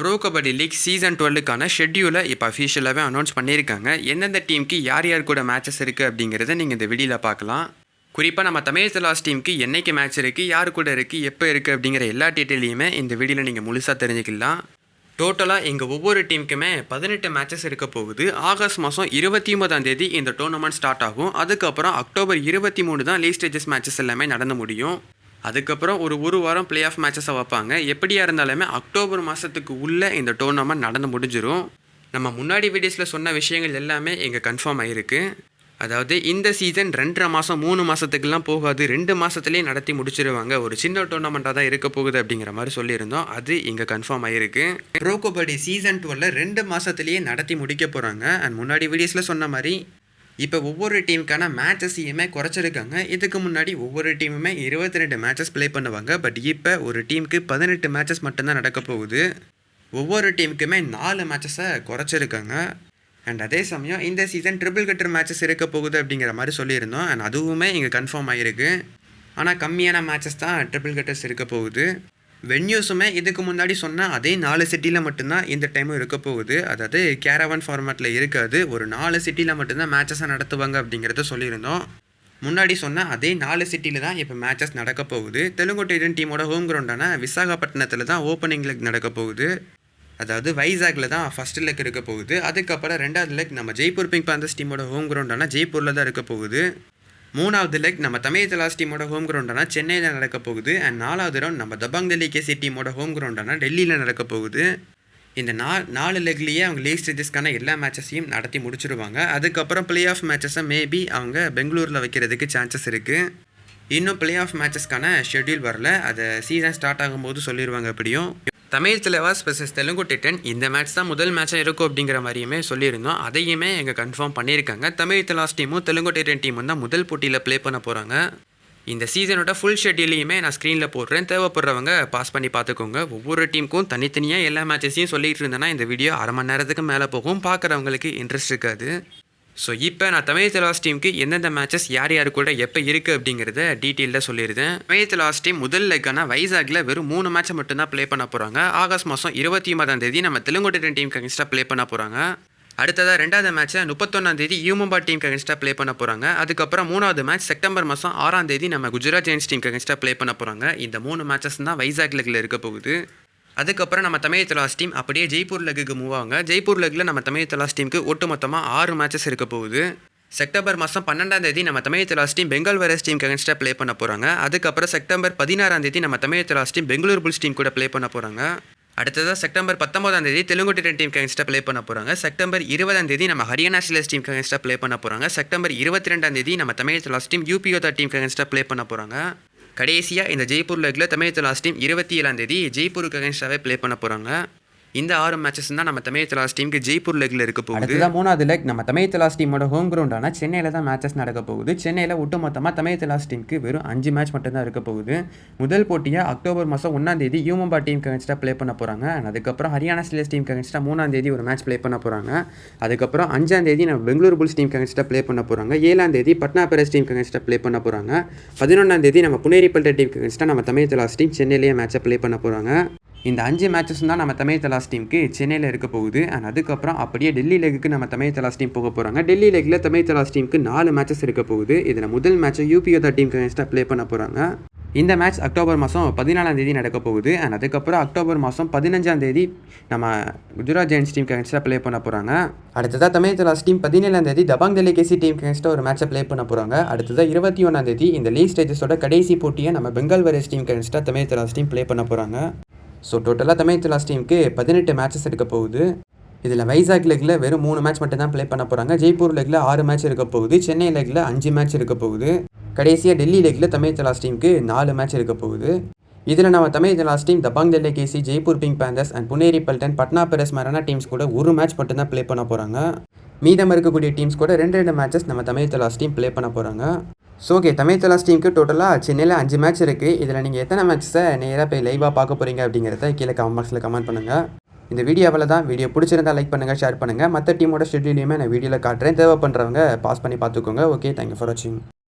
Bro kabaddi league season டுவெல்லுக்கான ஷெட்யூலை இப்போ அஃபீஷியலாகவே அனௌன்ஸ் பண்ணியிருக்காங்க. எந்தெந்த டீமுக்கு யார் யார் கூட மேட்சஸ் இருக்குது அப்படிங்கிறத நீங்கள் இந்த வீடியோவில் பார்க்கலாம். குறிப்பாக நம்ம தமிழ் தலாஸ் டீமுக்கு என்னைக்கு மேட்ச் இருக்குது யார் கூட இருக்குது எப்போ இருக்குது அப்படிங்கிற எல்லா டீட்டெயிலையுமே இந்த வீடியோவில் நீங்கள் முழுசாக தெரிஞ்சுக்கலாம். டோட்டலாக எங்கள் ஒவ்வொரு டீமுக்குமே பதினெட்டு மேட்சஸ் இருக்க போகுது. ஆகஸ்ட் மாதம் இருபத்தி ஒன்பதாம் தேதி இந்த டோர்னமெண்ட் ஸ்டார்ட் ஆகும். அதுக்கப்புறம் அக்டோபர் இருபத்தி மூணு தான் லீக் ஸ்டேஜஸ் மேட்சஸ் எல்லாமே நடந்து முடியும். அதுக்கப்புறம் ஒரு ஒரு வாரம் பிளே ஆஃப் மேட்சஸை வைப்பாங்க. எப்படியா இருந்தாலுமே அக்டோபர் மாதத்துக்கு உள்ளே இந்த டோர்னமெண்ட் நடந்து முடிஞ்சிடும் நம்ம முன்னாடி வீடியோஸில் சொன்ன விஷயங்கள் எல்லாமே இங்கே கன்ஃபார்ம் ஆகிருக்கு அதாவது இந்த சீசன் ரெண்டரை மாதம் மூணு மாதத்துக்குலாம் போகாது. ரெண்டு மாதத்துலேயே நடத்தி முடிச்சிருவாங்க. ஒரு சின்ன டோர்னமெண்ட்டாக தான் இருக்க போகுது அப்படிங்கிற மாதிரி சொல்லியிருந்தோம். அது இங்கே கன்ஃபார்ம் ஆகிருக்கு ப்ரோ கபடி சீசன் டுவெல்ல ரெண்டு மாதத்துலேயே நடத்தி முடிக்க போகிறாங்க அண்ட் முன்னாடி வீடியோஸில் சொன்ன மாதிரி இப்போ ஒவ்வொரு டீமுக்கான மேட்சஸையுமே குறைச்சிருக்காங்க. இதுக்கு முன்னாடி ஒவ்வொரு டீமுமே இருபத்தி ரெண்டு மேட்சஸ் ப்ளே பண்ணுவாங்க. பட் இப்போ ஒரு டீமுக்கு பதினெட்டு மேட்சஸ் மட்டும்தான் நடக்க போகுது. ஒவ்வொரு டீமுக்குமே நாலு மேட்சஸை குறைச்சிருக்காங்க. அண்ட் அதே சமயம் இந்த சீசன் ட்ரிபிள் கட்டர் மேட்சஸ் இருக்க போகுது அப்படிங்கிற மாதிரி சொல்லியிருந்தோம். அண்ட் அதுவுமே இங்கே கன்ஃபார்ம் ஆகிருக்கு ஆனால் கம்மியான மேட்சஸ் தான் ட்ரிபிள் கட்டர்ஸ் இருக்க போகுது. வென்யூஸுமே இதுக்கு முன்னாடி சொன்ன அதே நாலு சிட்டியில் மட்டும்தான் இந்த டைமும் இருக்க போகுது. அதாவது கேரவன் ஃபார்மேட்டில் இருக்காது. ஒரு நாலு சிட்டியில் மட்டும்தான் மேட்சஸை நடத்துவாங்க அப்படிங்கிறத சொல்லியிருந்தோம். முன்னாடி சொன்ன அதே நாலு சிட்டியில் தான் இப்போ மேட்சஸ் நடக்க போகுது. தெலுங்கு டைட்டன் டீமோட ஹோம் கிரவுண்டான விசாகப்பட்டினத்தில் தான் ஓப்பனிங் லெக் நடக்க போகுது. அதாவது வைசாகில் தான் ஃபஸ்ட் லெக் இருக்க போகுது. அதுக்கப்புறம் ரெண்டாவது லெக் நம்ம ஜெய்ப்பூர் பிங்க் பேந்தர்ஸ் டீமோட ஹோம் கிரவுண்டான ஜெய்ப்பூரில் தான் இருக்க போகுது. மூணாவது லெக் நம்ம தமிழ் தலாஸ் டீமோட ஹோம் கிரவுண்டானா சென்னையில் நடக்க போகுது. அண்ட் நாலாவது ரவுண்ட் நம்ம தபாங் டெல்லி கேசி டீமோட ஹோம் கிரவுண்டானா டெல்லியில் நடக்க போகுது. இந்த நா நாலு லெக்லேயே அவங்க லீக் ஸ்டேஜஸ்க்கான எல்லா மேட்சஸையும் நடத்தி முடிச்சிருவாங்க. அதுக்கப்புறம் பிளே ஆஃப் மேட்சஸை மேபி அவங்க பெங்களூரில் வைக்கிறதுக்கு சான்சஸ் இருக்குது இன்னும் பிளே ஆஃப் மேட்சஸ்க்கான ஷெட்யூல் வரல. அதை சீசன் ஸ்டார்ட் ஆகும்போது சொல்லிடுவாங்க எப்படியும். தமிழ் தலைவாஸ் வர்சஸ் தெலுங்கு டிட்டன் இந்த மேட்ச் தான் முதல் மேட்சாக இருக்கும் அப்படிங்கிற மாதிரியுமே சொல்லியிருந்தோம். அதையுமே எங்கள் கன்ஃபார்ம் பண்ணியிருக்காங்க. தமிழ் தலாஸ் டீமும் தெலுங்கு டிட்டன் டீமும் தான் முதல் போட்டியில் ப்ளே பண்ண போகிறாங்க இந்த சீசனோட ஃபுல் ஷெட்யூலையுமே நான் ஸ்க்ரீனில் போடுறேன். தேவைப்படுறவங்க பாஸ் பண்ணி பார்த்துக்கோங்க. ஒவ்வொரு டீமுக்கும் தனித்தனியாக எல்லா மேட்சஸையும் சொல்லிகிட்டு இருந்தேன்னா இந்த வீடியோ அரை மணி நேரத்துக்கு மேலே போகும். பார்க்குறவங்களுக்கு இன்ட்ரெஸ்ட் இருக்காது. ஸோ இப்போ நான் தமிழ் தலாஸ் டீமுக்கு எந்தெந்த மேட்சஸ் யார் யார் கூட எப்போ இருக்குது அப்படிங்கிறத டீட்டெயிலில் சொல்லியிருந்தேன் தமிழ் தலாஸ் டீம் முதல் லெக்கான வைசாகில் வெறும் மூணு மேட்சை மட்டும்தான் ப்ளே பண்ண போகிறாங்க ஆகஸ்ட் மாதம் இருபத்தி ஒன்பதாம் தேதி நம்ம தெலுங்கு டீம் டீமுக்கு அகேன்ஸ்டாக ப்ளே பண்ண போகிறாங்க அடுத்ததாக ரெண்டாவது மேட்ச்சை முப்பத்தொன்னாம் தேதி யூமும்பா டீமுக்கு அகேன்ஸ்டாக ப்ளே பண்ண போகிறாங்க அதுக்கப்புறம் மூணாவது மேட்ச் செப்டம்பர் மாதம் ஆறாம் தேதி நம்ம குஜராத் ஜெயின்ஸ் டீமுக்கு அகேன்ஸ்டாக ப்ளே பண்ண போகிறாங்க இந்த மூணு மேட்சஸ் தான் வைசாக் லெக்கில் இருக்க போகுது. அதுக்கப்புறம் நம்ம தமிழ் தலாஸ் டீம் அப்படியே ஜெய்ப்பூர் லெக்குக்கு மூவ் ஆவாங்க. ஜெய்ப்பூர் லெக்கில் நம்ம தமிழ் தலாஸ் டீமுக்கு ஒட்டுமொத்தமாக ஆறு மேட்சஸ் இருக்க போகுது. செப்டம்பர் மாதம் பன்னெண்டாம் தேதி நம்ம Tamil Thalaivas team Bengal virus team அகேன்ஸ்டாக ப்ளே பண்ண போகிறாங்க அதுக்கப்புறம் செப்டம்பர் பதினாறாம் தேதி நம்ம Tamil Thalaivas team Bengaluru bulls team கூட ப்ளே பண்ண போகிறாங்க அடுத்ததாக செப்டம்பர் பத்தொன்பதாம் தேதி தெலுங்கு டிடன் டீம் அகேன்ஸ்டாக ப்ளே பண்ண போகிறாங்க செப்டம்பர் இருபதாம் தேதி நம்ம ஹரியானா ஸ்டிலர்ஸ் டீம் அகேன்ஸ்டாக ப்ளே பண்ண போகிறாங்க செப்டம்பர் இருபத்தி ரெண்டாம் தேதி நம்ம தமிழ் தலாஸ் டீம் யூபிஓதா டீம் அகேன்ஸ்டாக ப்ளே பண்ண போகிறாங்க கடைசியாக இந்த ஜெய்ப்பூர் லெக்கில் தமிழ் லாஸ்ட் டீம் இருபத்தி ஏழாம் தேதி ஜெய்ப்பூருக்கு அகேன்ஸ்டாகவே ப்ளே பண்ண போகிறாங்க இந்த ஆறு மேட்சஸ் தான் நம்ம தமிழ் தலாஸ் டீமுக்கு ஜெய்ப்பூர் லெக்கில் இருக்க போகுது. தான் மூணாவது லெக் நம்ம தமிழ் தலாஸ் டீமோட ஹோம் கிரவுண்டான சென்னையில் தான் மேட்சஸ் நடக்க போகுது. சென்னையில் ஒட்டுமொத்தமாக தமிழ் தலாஸ் டீமுக்கு வெறும் அஞ்சு மேட்ச் மட்டும்தான் இருக்க போகுது. முதல் போட்டியாக அக்டோபர் மாதம் ஒன்றாம் தேதி யூமம்பா டீம் அகேன்ஸ்டாக ப்ளே பண்ண போகிறாங்க அதுக்கப்புறம் ஹரியானா ஸ்டேஸ் டீம் அகேன்ஸ்டாக மூணாம் தேதி ஒரு மேட்ச் ப்ளே பண்ண போகிறாங்க அதுக்கப்புறம் அஞ்சாம் தேதி நம்ம பெங்களூர் புல்ஸ் டீம் அகேன்ஸ்டாக ப்ளே பண்ண போகிறாங்க ஏழாம் தேதி பட்னா பேரஸ் டீம் அகேன்ஸ்டாக ப்ளே பண்ண போகிறாங்க பதினொன்றாம் தேதி நம்ம புனேரி டீம் அகேன்ஸ்டாக நம்ம தமிழ் தலாஸ் டீம் சென்னையிலேயே மேட்சை ப்ளே பண்ண போகிறாங்க இந்த அஞ்சு மேட்சஸும் தான் நம்ம தமிழ் தலாஸ் டீமுக்கு சென்னையில் இருக்க போகுது. அண்ட் அதுக்கப்புறம் அப்படியே டெல்லி லெக்குக்கு நம்ம தமிழ் தலாஸ் டீம் போக போகிறாங்க டெல்லி லெக்கில் தமிழ் தலாஸ் டீமுக்கு நாலு மேட்சஸ் இருக்க போகுது. இதில் முதல் மேட்சை யூபிஓதா டீம் அகேன்ஸ்டாக ப்ளே பண்ண போகிறாங்க இந்த மேட்ச் அக்டோபர் மாதம் பதினாலாம் தேதி நடக்க போகுது. அண்ட் அதுக்கப்புறம் அக்டோபர் மாதம் பதினஞ்சாம் தேதி நம்ம குஜராத் ஜெயின்ஸ் டீம் அகேன்ஸ்டாக ப்ளே பண்ண போகிறாங்க அடுத்ததாக தமிழ் தலாஸ் டீம் பதினேழாம் தேதி தபாங் டெல்லி கேசி டீம் அகேன்ஸ்டாக ஒரு மேட்சை ப்ளே பண்ண போகிறாங்க அடுத்ததாக இருபத்தி ஒன்றாம் தேதி இந்த லீக் ஸ்டேஜஸோட கடைசி போட்டியை நம்ம பெங்கால் வரேஸ் டீம் அகேன்ஸ்டாக தமிழ் தலாஸ் டீம் ப்ளே பண்ண போகிறாங்க ஸோ டோட்டலாக தமிழ் தலாஸ் டீமுக்கு பதினெட்டு மேட்சஸ் இருக்க போகுது. இதில் வைசாக் லெக்கில் வெறும் மூணு மேட்ச் மட்டும் தான் ப்ளே பண்ண போகிறாங்க ஜெய்ப்பூர் லெக்கில் ஆறு மேட்ச் இருக்க போகுது. சென்னை லெக்கில் அஞ்சு மேட்ச் இருக்க போகுது. கடைசியாக டெல்லி லெக்கில் தமிழ் தலாஸ் டீமுக்கு நாலு மேட்ச் இருக்க போகுது. இதில் நம்ம Tamil Thalaivas team Dabang Delhi KC Jaipur pink panthers and Puneri Paltan Patna pirates மரானா teams கூட ஒரு மேட்ச் மட்டும் தான் ப்ளே பண்ண போகிறாங்க மீதம் இருக்கக்கூடிய டீம்ஸ் கூட ரெண்டு ரெண்டு மேட்சஸ் நம்ம தமிழ் தலாஸ் டீம் ப்ளே பண்ண போகிறாங்க ஸோ ஓகே தமிழ் தலாஸ் டீமுக்கு டோட்டலாக சென்னையில் அஞ்சு மேட்ச் இருக்குது இதில் நீங்கள் எத்தனை மேட்ச்சை நேராக போய் லைவாக பார்க்க போகிறீங்க அப்படிங்கிறத கீழே கமெண்ட் பாக்ஸில் கமெண்ட் பண்ணுங்கள் இந்த வீடியோவில் தான் வீடியோ பிடிச்சிருந்தா லைக் பண்ணுங்கள் ஷேர் பண்ணுங்கள் மற்ற டீமோட ஷெட்யூலையுமே நான் வீடியோவில் காட்டுறேன். தேவைப்படுறவங்க பாஸ் பண்ணி பார்த்துக்கோங்க. ஓகே தேங்க்யூ ஃபார் வாட்சிங்